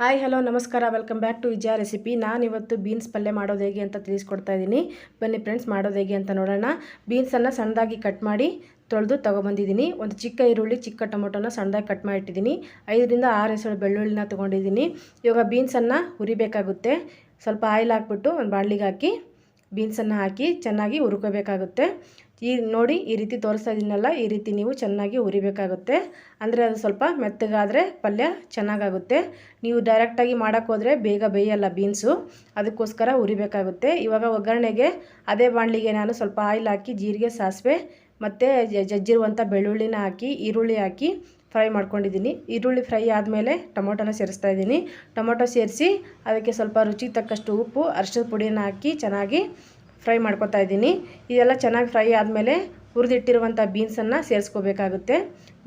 Hi hello ನಮಸ್ಕಾರ. Welcome back to Vijaya recipe ನಾನಿವತ್ತು beans ಪಲ್ಯ ಮಾಡೋದು ಹೇಗೆ ಅಂತ ತಿಳಿಸ್ಕೊಡ್ತಾ ಇದ್ದೀನಿ. ಬನ್ನಿ ಫ್ರೆಂಡ್ಸ್ ಮಾಡೋದು ಹೇಗೆ ಅಂತ ನೋಡೋಣ. ಬೀನ್ಸನ್ನು ಸಣ್ಣದಾಗಿ ಕಟ್ ಮಾಡಿ ತೊಳೆದು ತೊಗೊಬಂದಿದ್ದೀನಿ. ಒಂದು ಚಿಕ್ಕ ಈರುಳ್ಳಿ, ಚಿಕ್ಕ ಟೊಮೊಟೊನ ಸಣ್ಣದಾಗಿ ಕಟ್ ಮಾಡಿ ಇಟ್ಟಿದ್ದೀನಿ ಐದರಿಂದ ಆರು ಹೆಸರು ಬೆಳ್ಳುಳ್ಳಿನ ತೊಗೊಂಡಿದ್ದೀನಿ. ಇವಾಗ ಬೀನ್ಸನ್ನು ಹುರಿಬೇಕಾಗುತ್ತೆ. ಸ್ವಲ್ಪ ಆಯಿಲ್ ಹಾಕ್ಬಿಟ್ಟು ಒಂದು ಬಾಣಲಿಗೆ ಹಾಕಿ ಬೀನ್ಸನ್ನು ಹಾಕಿ ಚೆನ್ನಾಗಿ ಹುರ್ಕೋಬೇಕಾಗುತ್ತೆ. ಈ ನೋಡಿ ಈ ರೀತಿ ತೋರಿಸ್ತಾ ಈ ರೀತಿ ನೀವು ಚೆನ್ನಾಗಿ ಹುರಿಬೇಕಾಗುತ್ತೆ. ಅಂದರೆ ಅದು ಸ್ವಲ್ಪ ಮೆತ್ತಗಾದರೆ ಪಲ್ಯ ಚೆನ್ನಾಗಾಗುತ್ತೆ. ನೀವು ಡೈರೆಕ್ಟಾಗಿ ಮಾಡೋಕ್ಕೋದ್ರೆ ಬೇಗ ಬೇಯಲ್ಲ ಬೀನ್ಸು, ಅದಕ್ಕೋಸ್ಕರ ಹುರಿಬೇಕಾಗುತ್ತೆ. ಇವಾಗ ಒಗ್ಗರಣೆಗೆ ಅದೇ ಬಾಣಲಿಗೆ ನಾನು ಸ್ವಲ್ಪ ಆಯಿಲ್ ಹಾಕಿ, ಜೀರಿಗೆ, ಸಾಸಿವೆ, ಮತ್ತು ಜಜ್ಜಿರುವಂಥ ಬೆಳ್ಳುಳ್ಳಿನ ಹಾಕಿ, ಈರುಳ್ಳಿ ಹಾಕಿ ಫ್ರೈ ಮಾಡ್ಕೊಂಡಿದ್ದೀನಿ. ಈರುಳ್ಳಿ ಫ್ರೈ ಆದಮೇಲೆ ಟೊಮೊಟೊನ ಸೇರಿಸ್ತಾ ಇದ್ದೀನಿ. ಟೊಮೊಟೊ ಸೇರಿಸಿ ಅದಕ್ಕೆ ಸ್ವಲ್ಪ ರುಚಿಗೆ ತಕ್ಕಷ್ಟು ಉಪ್ಪು ಅರಿಶಿನ ಪುಡಿಯನ್ನು ಹಾಕಿ ಚೆನ್ನಾಗಿ ಫ್ರೈ ಮಾಡ್ಕೊತಾ ಇದ್ದೀನಿ. ಇದೆಲ್ಲ ಚೆನ್ನಾಗಿ ಫ್ರೈ ಆದಮೇಲೆ ಹುರಿದಿಟ್ಟಿರುವಂಥ ಬೀನ್ಸನ್ನು ಸೇರಿಸ್ಕೋಬೇಕಾಗುತ್ತೆ.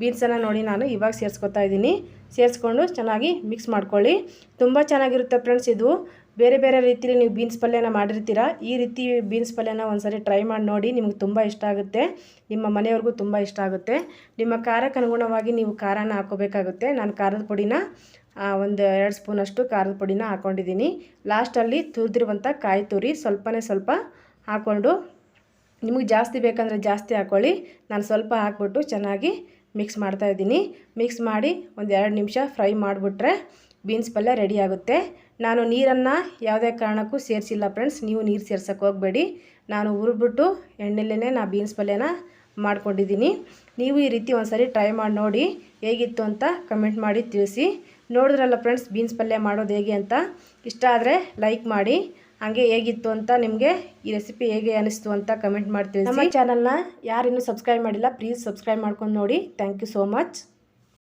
ಬೀನ್ಸನ್ನು ನೋಡಿ ನಾನು ಇವಾಗ ಸೇರಿಸ್ಕೊತಾ ಇದ್ದೀನಿ. ಸೇರಿಸ್ಕೊಂಡು ಚೆನ್ನಾಗಿ ಮಿಕ್ಸ್ ಮಾಡ್ಕೊಳ್ಳಿ. ತುಂಬ ಚೆನ್ನಾಗಿರುತ್ತೆ ಫ್ರೆಂಡ್ಸ್ ಇದು. ಬೇರೆ ಬೇರೆ ರೀತಿಯಲ್ಲಿ ನೀವು ಬೀನ್ಸ್ ಪಲ್ಯನ ಮಾಡಿರ್ತೀರ, ಈ ರೀತಿ ಬೀನ್ಸ್ ಪಲ್ಯನ ಒಂದ್ಸರಿ ಟ್ರೈ ಮಾಡಿ ನೋಡಿ, ನಿಮ್ಗೆ ತುಂಬ ಇಷ್ಟ ಆಗುತ್ತೆ. ನಿಮ್ಮ ಮನೆಯವ್ರಿಗೂ ತುಂಬ ಇಷ್ಟ ಆಗುತ್ತೆ. ನಿಮ್ಮ ಖಾರಕ್ಕೆ ಅನುಗುಣವಾಗಿ ನೀವು ಖಾರನ ಹಾಕೋಬೇಕಾಗುತ್ತೆ. ನಾನು ಖಾರದ ಪುಡಿನ ಒಂದು ಎರಡು ಸ್ಪೂನಷ್ಟು ಖಾರದ ಪುಡಿನ ಹಾಕ್ಕೊಂಡಿದ್ದೀನಿ ಲಾಸ್ಟಲ್ಲಿ ತುರಿದಿರುವಂಥ ಕಾಯಿ ತುರಿ ಸ್ವಲ್ಪನೇ ಸ್ವಲ್ಪ ಹಾಕ್ಕೊಂಡು, ನಿಮಗೆ ಜಾಸ್ತಿ ಬೇಕಂದರೆ ಜಾಸ್ತಿ ಹಾಕ್ಕೊಳ್ಳಿ ನಾನು ಸ್ವಲ್ಪ ಹಾಕ್ಬಿಟ್ಟು ಚೆನ್ನಾಗಿ ಮಿಕ್ಸ್ ಮಾಡ್ತಾಯಿದ್ದೀನಿ ಮಿಕ್ಸ್ ಮಾಡಿ ಒಂದು ಎರಡು ನಿಮಿಷ ಫ್ರೈ ಮಾಡಿಬಿಟ್ರೆ ಬೀನ್ಸ್ ಪಲ್ಯ ರೆಡಿ ಆಗುತ್ತೆ. ನಾನು ನೀರನ್ನು ಯಾವುದೇ ಕಾರಣಕ್ಕೂ ಸೇರಿಸಿಲ್ಲ ಫ್ರೆಂಡ್ಸ್ ನೀವು ನೀರು ಸೇರ್ಸೋಕ್ಕೆ ಹೋಗಬೇಡಿ. ನಾನು ಹುರಿದ್ಬಿಟ್ಟು ಎಣ್ಣೆಲ್ಲೇ ನಾ ಬೀನ್ಸ್ ಪಲ್ಯನ ಮಾಡ್ಕೊಂಡಿದ್ದೀನಿ. ನೀವು ಈ ರೀತಿ ಒಂದು ಟ್ರೈ ಮಾಡಿ ನೋಡಿ ಹೇಗಿತ್ತು ಅಂತ ಕಮೆಂಟ್ ಮಾಡಿ ತಿಳಿಸಿ. ನೋಡಿದ್ರಲ್ಲ ಫ್ರೆಂಡ್ಸ್ ಬೀನ್ಸ್ ಪಲ್ಯ ಮಾಡೋದು ಹೇಗೆ ಅಂತ. ಇಷ್ಟ ಆದರೆ ಲೈಕ್ ಮಾಡಿ. ಹಾಗೆ ಹೇಗಿತ್ತು ಅಂತ ನಿಮಗೆ ಈ ರೆಸಿಪಿ ಹೇಗೆ ಅನಿಸ್ತು ಅಂತ ಕಮೆಂಟ್ ಮಾಡ್ತೀವಿ ನಮ್ಮ ಚಾನಲ್ನ ಯಾರಿನ್ನೂ ಸಬ್ಸ್ಕ್ರೈಬ್ ಮಾಡಿಲ್ಲ ಪ್ಲೀಸ್ ಸಬ್ಸ್ಕ್ರೈಬ್ ಮಾಡ್ಕೊಂಡು ನೋಡಿ. Thank you so much